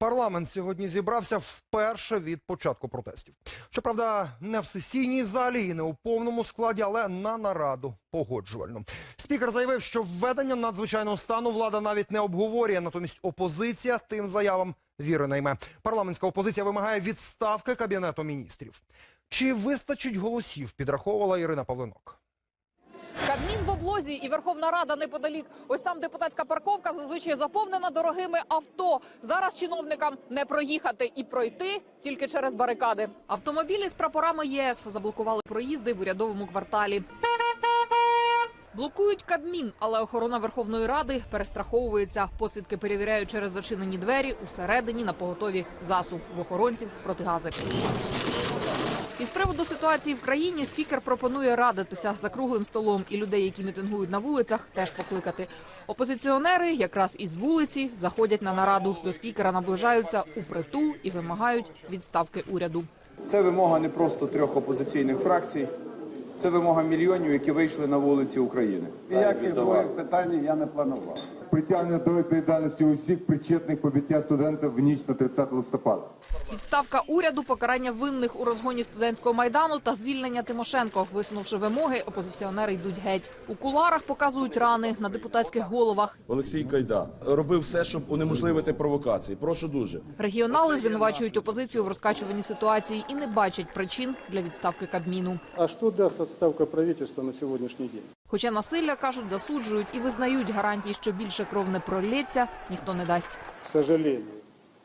Парламент сьогодні зібрався вперше від початку протестів. Щоправда, не в сесійній залі і не у повному складі, але на нараду погоджувальну. Спікер заявив, що введення надзвичайного стану влада навіть не обговорює. Натомість опозиція тим заявам віри найме. Парламентська опозиція вимагає відставки кабінету міністрів. Чи вистачить голосів? Підраховувала Ірина Павленок. Облозі і Верховна Рада неподалік. Ось там депутатська парковка зазвичай заповнена дорогими авто. Зараз чиновникам не проїхати і пройти тільки через барикади. Автомобілі з прапорами ЄС заблокували проїзди в урядовому кварталі. Блокують Кабмін, але охорона Верховної Ради перестраховується. Посвідки перевіряють через зачинені двері. Усередині на поготові засув в охоронців протигази. Із приводу ситуації в країні спікер пропонує радитися за круглим столом і людей, які мітингують на вулицях, теж покликати. Опозиціонери якраз із вулиці заходять на нараду. До спікера наближаються у притул і вимагають відставки уряду. Це вимога не просто трьох опозиційних фракцій, це вимога мільйонів, які вийшли на вулиці України. Ніяких питань я не планував. Притягнення до відповідальності усіх причетних побиття студентів в ніч на 30 листопада. Відставка уряду, покарання винних у розгоні студентського майдану та звільнення Тимошенко. Висунувши вимоги, опозиціонери йдуть геть. У куларах показують рани на депутатських головах. Олексій Кайда робив все, щоб унеможливити провокації. Прошу дуже. Регіонали звинувачують опозицію в розкачуванні ситуації і не бачать причин для відставки Кабміну. А что даст отставка правительства на сегодняшний день? Хоча насилля кажуть, засуджують і визнають гарантії, що більше кров не пролється, ніхто не дасть. К сожалению,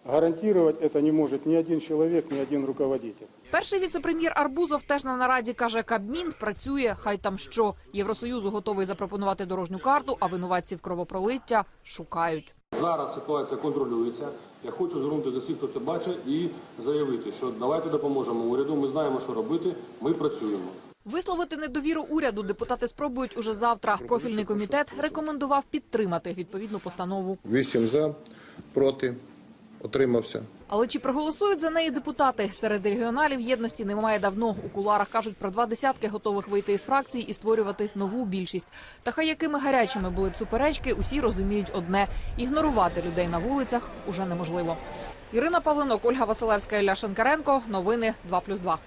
гарантировать это не может ни один человек, ни один руководитель. Перший віцепрем'єр Арбузов теж на нараді каже, Кабмін працює, хай там що. Євросоюзу готовий запропонувати дорожню карту, а винуватців кровопролиття шукають. Зараз ситуація контролюється. Я хочу звернутися до всіх, хто це бачить, і заявити, що давайте допоможемо уряду. Ми знаємо, що робити. Ми працюємо. Висловити недовіру уряду депутати спробують уже завтра. Профільний комітет рекомендував підтримати відповідну постанову. Вісім за, проти, отримався. Але чи проголосують за неї депутати? Серед регіоналів єдності немає давно. У куларах кажуть про два десятки готових вийти із фракцій і створювати нову більшість. Та хай якими гарячими були б суперечки, усі розуміють одне: ігнорувати людей на вулицях уже неможливо. Ірина Павленок, Ольга Василевська, Ілля Шенкаренко. Новини 2+,2.